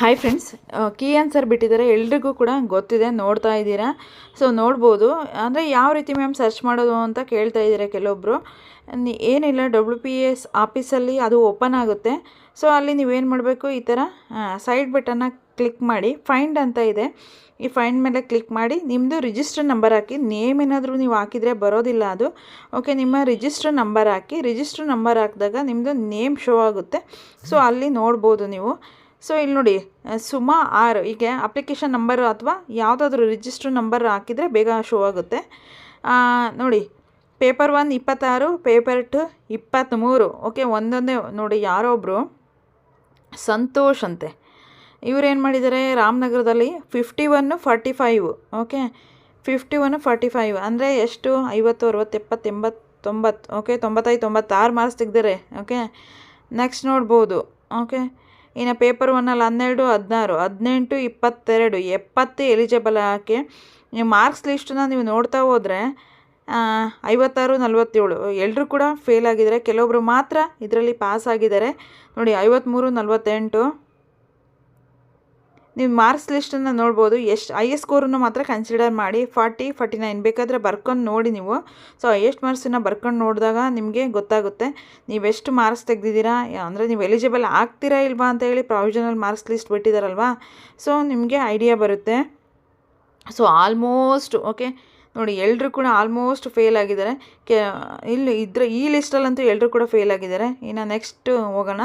Hi friends key answer ಬಿಟ್ಟಿದ್ದಾರೆ. ಎಲ್ರಿಗೂ ಕೂಡ ಗೊತ್ತಿದೆ, ನೋಡ್ತಾ ಇದ್ದೀರಾ? ಸೊ ನೋಡ್ಬೋದು. ಅಂದರೆ ಯಾವ ರೀತಿ ಮ್ಯಾಮ್ ಸರ್ಚ್ ಮಾಡೋದು ಅಂತ ಕೇಳ್ತಾ ಇದ್ದೀರಾ ಕೆಲವೊಬ್ಬರು ಏನಿಲ್ಲ ಡಬ್ಲ್ಯೂ ಪಿ ಎಸ್ ಆಫೀಸಲ್ಲಿ ಅದು ಓಪನ್ ಆಗುತ್ತೆ. ಸೊ ಅಲ್ಲಿ ನೀವೇನು ಮಾಡಬೇಕು? ಈ ಥರ ಸೈಡ್ ಬಟನ್ನ ಕ್ಲಿಕ್ ಮಾಡಿ ಫೈಂಡ್ ಅಂತ ಇದೆ. ಈ ಫೈಂಡ್ ಮೇಲೆ ಕ್ಲಿಕ್ ಮಾಡಿ ನಿಮ್ಮದು ರಿಜಿಸ್ಟರ್ ನಂಬರ್ ಹಾಕಿ ನೇಮ್ ಏನಾದರೂ ನೀವು ಹಾಕಿದರೆ ಬರೋದಿಲ್ಲ ಅದು. ಓಕೆ ನಿಮ್ಮ ರಿಜಿಸ್ಟರ್ ನಂಬರ್ ಹಾಕಿ ರಿಜಿಸ್ಟರ್ ನಂಬರ್ ಹಾಕಿದಾಗ ನಿಮ್ಮದು ನೇಮ್ ಶೋ ಆಗುತ್ತೆ. ಸೊ ಅಲ್ಲಿ ನೋಡ್ಬೋದು ನೀವು. ಸೊ ಇಲ್ಲಿ ನೋಡಿ ಸುಮಾ ಆರ್, ಹೀಗೆ ಅಪ್ಲಿಕೇಶನ್ ನಂಬರ್ ಅಥವಾ ಯಾವುದಾದ್ರೂ ರಿಜಿಸ್ಟರ್ ನಂಬರ್ ಹಾಕಿದರೆ ಬೇಗ ಶೋ ಆಗುತ್ತೆ. ನೋಡಿ ಪೇಪರ್ ಒನ್ ಇಪ್ಪತ್ತಾರು ಪೇಪರ್ ಟು ಇಪ್ಪತ್ತ್ಮೂರು ಓಕೆ ಒಂದೊಂದೇ, ನೋಡಿ, ಯಾರೋ ಒಬ್ಬರು ಸಂತೋಷ್ ಅಂತೆ. ಇವರೇನು ಮಾಡಿದ್ದಾರೆ? ರಾಮನಗರದಲ್ಲಿ fifty one forty five okay fifty one forty five ಅಂದರೆ ಎಷ್ಟು? ಐವತ್ತು, ಅರವತ್ತು ಎಪ್ಪತ್ತು ಎಂಬತ್ತು ತೊಂಬತ್ತು ಓಕೆ ತೊಂಬತ್ತೈದು, ತೊಂಬತ್ತಾರು ಮಾರ್ಕ್ಸ್ ತೆಗ್ದಾರೆ ಓಕೆ ನೆಕ್ಸ್ಟ್ ನೋಡ್ಬೋದು ಓಕೆ ಇನ್ನು ಪೇಪರ್ ಒನ್ನಲ್ಲಿ ಹನ್ನೆರಡು, ಹದಿನಾರು, ಹದಿನೆಂಟು, ಇಪ್ಪತ್ತೆರಡು, ಎಪ್ಪತ್ತು ಎಲಿಜಿಬಲ್ ಆಕೆ ನೀವು ಮಾರ್ಕ್ಸ್ ಲಿಸ್ಟನ್ನ ನೀವು ನೋಡ್ತಾ ಹೋದರೆ ಐವತ್ತಾರು, ನಲ್ವತ್ತೇಳು ಎಲ್ಲರೂ ಕೂಡ ಫೇಲ್ ಆಗಿದ್ದಾರೆ ಕೆಲವೊಬ್ಬರು ಮಾತ್ರ ಇದರಲ್ಲಿ ಪಾಸ್ ಆಗಿದ್ದಾರೆ. ನೋಡಿ ಐವತ್ತ್ಮೂರು ನಲ್ವತ್ತೆಂಟು ನೀವು ಮಾರ್ಕ್ಸ್ ಲಿಸ್ಟನ್ನು ನೋಡ್ಬೋದು, ಎಷ್ಟು ಎಸ್ ಸ್ಕೋರನ್ನು ಮಾತ್ರ ಕನ್ಸಿಡರ್ ಮಾಡಿ ಫಾರ್ಟಿ ಫಾರ್ಟಿ ನೈನ್ ಬೇಕಾದರೆ ಬರ್ಕೊಂಡು ನೋಡಿ ನೀವು. ಸೊ ಹೈಯೆಸ್ಟ್ ಮಾರ್ಕ್ಸನ್ನು ಬರ್ಕೊಂಡು ನೋಡಿದಾಗ ನಿಮಗೆ ಗೊತ್ತಾಗುತ್ತೆ ನೀವೆಷ್ಟು ಮಾರ್ಕ್ಸ್ ತೆಗ್ದಿದ್ದೀರಾ, ಅಂದರೆ ನೀವು ಎಲಿಜಿಬಲ್ ಆಗ್ತೀರಾ ಇಲ್ವಾ ಅಂತ ಹೇಳಿ ಪ್ರಾವಿಷನಲ್ ಮಾರ್ಕ್ಸ್ ಲಿಸ್ಟ್ ಬಿಟ್ಟಿದ್ದಾರಲ್ವಾ ಸೊ ನಿಮಗೆ ಐಡಿಯಾ ಬರುತ್ತೆ. ಸೊ ಆಲ್ಮೋಸ್ಟ್ ಓಕೆ ನೋಡಿ ಎಲ್ಲರೂ ಕೂಡ ಆಲ್ಮೋಸ್ಟ್ ಫೇಲ್ ಆಗಿದ್ದಾರೆ. ಕೆ, ಇಲ್ಲಿ ಇದ್ರ ಈ ಲಿಸ್ಟಲ್ಲಂತೂ ಎಲ್ಲರೂ ಕೂಡ ಫೇಲ್ ಆಗಿದ್ದಾರೆ. ಇನ್ನು ನೆಕ್ಸ್ಟ್ ಹೋಗೋಣ.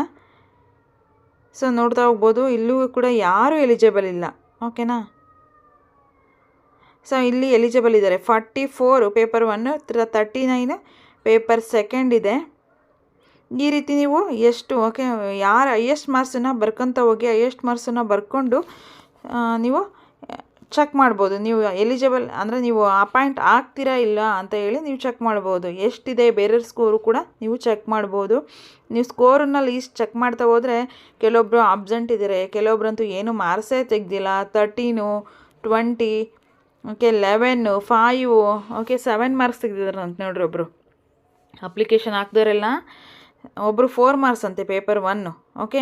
ಸೊ ನೋಡ್ತಾ ಹೋಗ್ಬೋದು. ಇಲ್ಲೂ ಕೂಡ ಯಾರೂ ಎಲಿಜಿಬಲ್ ಇಲ್ಲ. ಓಕೆನಾ ಸೊ ಇಲ್ಲಿ ಎಲಿಜಿಬಲ್ ಇದ್ದಾರೆ. Forty four paper one thirty nine paper second ಇದೆ. ಈ ರೀತಿ ನೀವು ಎಷ್ಟು ಓಕೆ ಯಾರು ಹೈಯೆಸ್ಟ್ ಮಾರ್ಕ್ಸನ್ನು ಬರ್ಕೊತ ಹೋಗಿ ಹೈಯೆಸ್ಟ್ ಮಾರ್ಕ್ಸನ್ನು ಬರ್ಕೊಂಡು ನೀವು ಚೆಕ್ ಮಾಡ್ಬೋದು. ನೀವು ಎಲಿಜಿಬಲ್ ಅಂದರೆ ನೀವು ಅಪಾಯಿಂಟ್ ಆಗ್ತೀರಾ ಇಲ್ಲ ಅಂತ ಹೇಳಿ ನೀವು ಚೆಕ್ ಮಾಡ್ಬೋದು. ಎಷ್ಟಿದೆ ಬೇರೆಯವ್ರ ಸ್ಕೋರು ಕೂಡ ನೀವು ಚೆಕ್ ಮಾಡ್ಬೋದು. ನೀವು ಸ್ಕೋರನ್ನ ಲೀಸ್ಟ್ ಚೆಕ್ ಮಾಡ್ತಾ ಹೋದರೆ ಕೆಲವೊಬ್ಬರು ಅಬ್ಸೆಂಟ್ ಇದ್ದಾರೆ ಕೆಲವೊಬ್ರಂತೂ ಏನು ಮಾರ್ಸೇ ತೆಗ್ದಿಲ್ಲ. Thirteen twenty okay eleven five okay seven marks ತೆಗ್ದಿದ್ದಾರೆ ಅಂತ ನೋಡ್ರಿ ಒಬ್ಬರು ಅಪ್ಲಿಕೇಶನ್ ಹಾಕ್ದವರೆಲ್ಲ ಒಬ್ಬರು ಫೋರ್ ಮಾರ್ಕ್ಸ್ ಅಂತೆ ಪೇಪರ್ ಒನ್ನು ಓಕೆ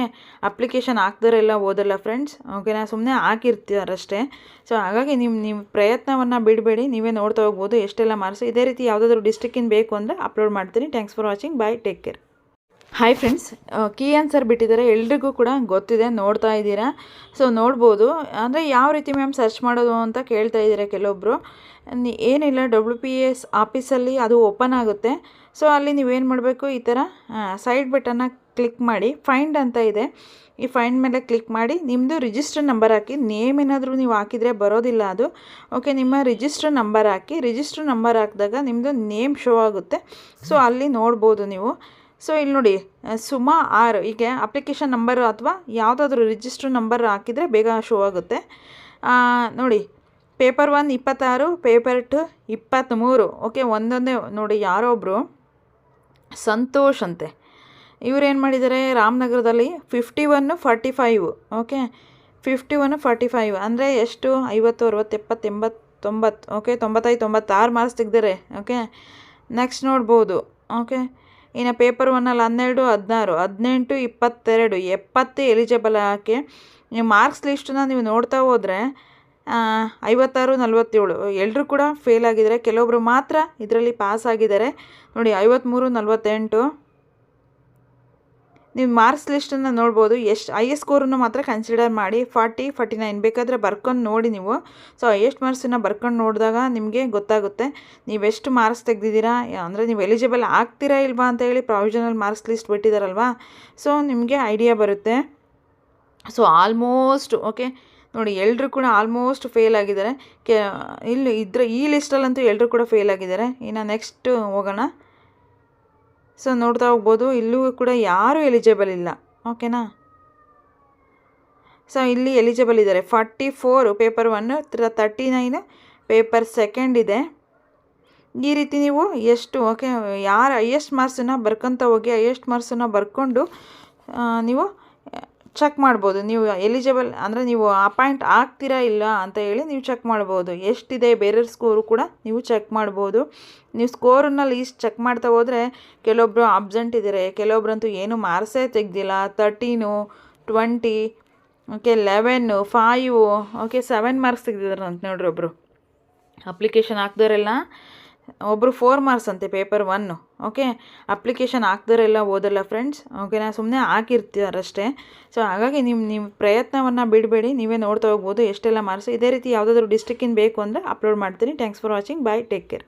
ಅಪ್ಲಿಕೇಶನ್ ಹಾಕ್ದವರೆಲ್ಲ ಓದಲ್ಲ ಫ್ರೆಂಡ್ಸ್ ಓಕೆನಾ ಸುಮ್ಮನೆ ಹಾಕಿರ್ತೀರಷ್ಟೇ ಸೊ ಹಾಗಾಗಿ ನಿಮ್ಮ ನಿಮ್ಮ ಪ್ರಯತ್ನವನ್ನು ಬಿಡಬೇಡಿ. ನೀವೇ ನೋಡ್ತಾ ಹೋಗ್ಬೋದು ಎಷ್ಟೆಲ್ಲ ಮಾರ್ಕ್ಸ್ ಇದೇ ರೀತಿ ಯಾವುದಾದ್ರು ಡಿಸ್ಟಿಕ್ಕಿನ ಬೇಕು ಅಂದರೆ ಅಪ್ಲೋಡ್ ಮಾಡ್ತೀನಿ. Thanks for watching bye take care hi friends key answer ಬಿಟ್ಟಿದ್ದಾರೆ. ಎಲ್ರಿಗೂ ಕೂಡ ಗೊತ್ತಿದೆ. ನೋಡ್ತಾ ಇದ್ದೀರಾ. ಸೊ ನೋಡ್ಬೋದು. ಅಂದರೆ ಯಾವ ರೀತಿ ಮ್ಯಾಮ್ ಸರ್ಚ್ ಮಾಡೋದು ಅಂತ ಕೇಳ್ತಾ ಇದ್ದೀರಾ ಕೆಲವೊಬ್ಬರು ಏನಿಲ್ಲ ಡಬ್ಲ್ಯೂ ಪಿ ಎಸ್ ಆಫೀಸಲ್ಲಿ ಅದು ಓಪನ್ ಆಗುತ್ತೆ. ಸೊ ಅಲ್ಲಿ ನೀವೇನು ಮಾಡಬೇಕು? ಈ ಥರ ಸೈಡ್ ಬಟನ್ನ ಕ್ಲಿಕ್ ಮಾಡಿ ಫೈಂಡ್ ಅಂತ ಇದೆ. ಈ ಫೈಂಡ್ ಮೇಲೆ ಕ್ಲಿಕ್ ಮಾಡಿ ನಿಮ್ಮದು ರಿಜಿಸ್ಟರ್ ನಂಬರ್ ಹಾಕಿ ನೇಮ್ ಏನಾದರೂ ನೀವು ಹಾಕಿದರೆ ಬರೋದಿಲ್ಲ ಅದು. ಓಕೆ ನಿಮ್ಮ ರಿಜಿಸ್ಟರ್ ನಂಬರ್ ಹಾಕಿ ರಿಜಿಸ್ಟರ್ ನಂಬರ್ ಹಾಕಿದಾಗ ನಿಮ್ಮದು ನೇಮ್ ಶೋ ಆಗುತ್ತೆ. ಸೊ ಅಲ್ಲಿ ನೋಡ್ಬೋದು ನೀವು. ಸೊ ಇಲ್ಲಿ ನೋಡಿ, ಸುಮಾ ಆರ್, ಹೀಗೆ ಅಪ್ಲಿಕೇಶನ್ ನಂಬರ್ ಅಥವಾ ಯಾವುದಾದ್ರೂ ರಿಜಿಸ್ಟರ್ ನಂಬರ್ ಹಾಕಿದರೆ ಬೇಗ ಶೋ ಆಗುತ್ತೆ. ನೋಡಿ ಪೇಪರ್ ಒನ್ ಇಪ್ಪತ್ತಾರು, ಪೇಪರ್ ಟು ಇಪ್ಪತ್ತ್ಮೂರು. ಓಕೆ, ಒಂದೊಂದೇ ನೋಡಿ ಯಾರೋ ಒಬ್ಬರು ಸಂತೋಷ್ ಅಂತೆ. ಇವ್ರು ಏನು ಮಾಡಿದ್ದಾರೆ ರಾಮನಗರದಲ್ಲಿ fifty one forty five okay fifty one forty five ಅಂದರೆ ಎಷ್ಟು? ಐವತ್ತು, ಅರವತ್ತು, ಎಪ್ಪತ್ತು ಎಂಬತ್ತು ತೊಂಬತ್ತು ಓಕೆ, ತೊಂಬತ್ತೈದು, ತೊಂಬತ್ತಾರು ಮಾರ್ಕ್ಸ್ ತೆಗ್ದಾರೆ ಓಕೆ ನೆಕ್ಸ್ಟ್ ನೋಡ್ಬೋದು. ಓಕೆ, ಇನ್ನು ಪೇಪರ್ ಒನ್ನಲ್ಲಿ ಹನ್ನೆರಡು, ಹದಿನಾರು, ಹದಿನೆಂಟು, ಇಪ್ಪತ್ತೆರಡು, ಎಪ್ಪತ್ತು ಎಲಿಜಿಬಲ್ ಆಕೆ ನೀವು ಮಾರ್ಕ್ಸ್ ಲಿಸ್ಟನ್ನ ನೀವು ನೋಡ್ತಾ ಹೋದರೆ ಐವತ್ತಾರು, ನಲವತ್ತೇಳು. ಎಲ್ಲರೂ ಕೂಡ ಫೇಲ್ ಆಗಿದ್ದಾರೆ ಕೆಲವೊಬ್ಬರು ಮಾತ್ರ ಇದರಲ್ಲಿ ಪಾಸ್ ಆಗಿದ್ದಾರೆ. ನೋಡಿ ಐವತ್ತ್ಮೂರು ನಲ್ವತ್ತೆಂಟು. ನೀವು ಮಾರ್ಕ್ಸ್ ಲಿಸ್ಟನ್ನು ನೋಡ್ಬೋದು. ಎಷ್ಟು ಎಸ್ ಸ್ಕೋರನ್ನು ಮಾತ್ರ ಕನ್ಸಿಡರ್ ಮಾಡಿ. ಫಾರ್ಟಿ ಫಾರ್ಟಿ ನೈನ್ ಬೇಕಾದರೆ ಬರ್ಕೊಂಡು ನೋಡಿ ನೀವು. ಸೊ ಹೈಯೆಸ್ಟ್ ಮಾರ್ಕ್ಸನ್ನು ಬರ್ಕೊಂಡು ನೋಡಿದಾಗ ನಿಮಗೆ ಗೊತ್ತಾಗುತ್ತೆ. ನೀವೆಷ್ಟು ಮಾರ್ಕ್ಸ್ ತೆಗೆದಿದ್ದೀರಾ? ಅಂದರೆ ನೀವು ಎಲಿಜಿಬಲ್ ಆಗ್ತೀರಾ ಇಲ್ವಾ ಅಂತ ಹೇಳಿ ಪ್ರಾವಿಷನಲ್ ಮಾರ್ಕ್ಸ್ ಲಿಸ್ಟ್ ಬಿಟ್ಟಿದ್ದಾರಲ್ವಾ ಸೊ ನಿಮಗೆ ಐಡಿಯಾ ಬರುತ್ತೆ. ಸೊ ಆಲ್ಮೋಸ್ಟ್ ಓಕೆ ನೋಡಿ ಎಲ್ಲರೂ ಕೂಡ ಆಲ್ಮೋಸ್ಟ್ ಫೇಲ್ ಆಗಿದ್ದಾರೆ. ಕೆ, ಇಲ್ಲಿ ಇದ್ರ ಈ ಲಿಸ್ಟಲ್ಲಂತೂ ಎಲ್ಲರೂ ಕೂಡ ಫೇಲ್ ಆಗಿದ್ದಾರೆ. ಇನ್ನು ನೆಕ್ಸ್ಟ್ ಹೋಗೋಣ. ಸೊ ನೋಡ್ತಾ ಹೋಗ್ಬೋದು. ಇಲ್ಲೂ ಕೂಡ ಯಾರೂ ಎಲಿಜಿಬಲ್ ಇಲ್ಲ. ಓಕೆನಾ ಸೊ ಇಲ್ಲಿ ಎಲಿಜಿಬಲ್ ಇದ್ದಾರೆ. Forty four paper one thirty nine paper second ಇದೆ. ಈ ರೀತಿ ನೀವು ಎಷ್ಟು ಓಕೆ ಯಾರು ಹೈಯೆಸ್ಟ್ ಮಾರ್ಕ್ಸನ್ನು ಬರ್ಕೊತ ಹೋಗಿ ಹೈಯೆಸ್ಟ್ ಮಾರ್ಕ್ಸನ್ನು ಬರ್ಕೊಂಡು ನೀವು ಚೆಕ್ ಮಾಡ್ಬೋದು. ನೀವು ಎಲಿಜಿಬಲ್ ಅಂದರೆ ನೀವು ಅಪಾಯಿಂಟ್ ಆಗ್ತೀರಾ ಇಲ್ಲ ಅಂತ ಹೇಳಿ ನೀವು ಚೆಕ್ ಮಾಡ್ಬೋದು. ಎಷ್ಟಿದೆ ಬೇರೆಯವ್ರ ಸ್ಕೋರು ಕೂಡ ನೀವು ಚೆಕ್ ಮಾಡ್ಬೋದು. ನೀವು ಸ್ಕೋರನ್ನ ಲೀಸ್ಟ್ ಚೆಕ್ ಮಾಡ್ತಾ ಹೋದರೆ ಕೆಲವೊಬ್ಬರು ಅಬ್ಸೆಂಟ್ ಇದ್ದಾರೆ ಕೆಲವೊಬ್ರಂತೂ ಏನು ಮಾರ್ಕ್ಸೇ ತೆಗ್ದಿಲ್ಲ. Thirteen twenty okay eleven five okay seven marks ತೆಗ್ದಿದ್ದಾರೆ ಅಂತ ನೋಡ್ರಿ ಒಬ್ಬರು ಅಪ್ಲಿಕೇಶನ್ ಹಾಕ್ದವರೆಲ್ಲ ಒಬ್ಬರು ಫೋರ್ ಮಾರ್ಕ್ಸ್ ಅಂತೆ ಪೇಪರ್ ಒನ್ನು ಓಕೆ ಅಪ್ಲಿಕೇಶನ್ ಹಾಕ್ದವರೆಲ್ಲ ಓದಲ್ಲ ಫ್ರೆಂಡ್ಸ್ ಓಕೆನಾ ಸುಮ್ಮನೆ ಹಾಕಿರ್ತಾರಷ್ಟೇ ಸೊ ಹಾಗಾಗಿ ನಿಮ್ಮ ನಿಮ್ಮ ಪ್ರಯತ್ನವನ್ನು ಬಿಡಬೇಡಿ. ನೀವೇ ನೋಡ್ತಾ ಹೋಗ್ಬೋದು ಎಷ್ಟೆಲ್ಲ ಮಾರ್ಕ್ಸ್ ಇದೇ ರೀತಿ ಯಾವುದಾದ್ರೂ ಡಿಸ್ಟಿಕ್ಕಿಂದ ಬೇಕು ಅಂದರೆ ಅಪ್ಲೋಡ್ ಮಾಡ್ತೀನಿ. Thanks for watching bye take care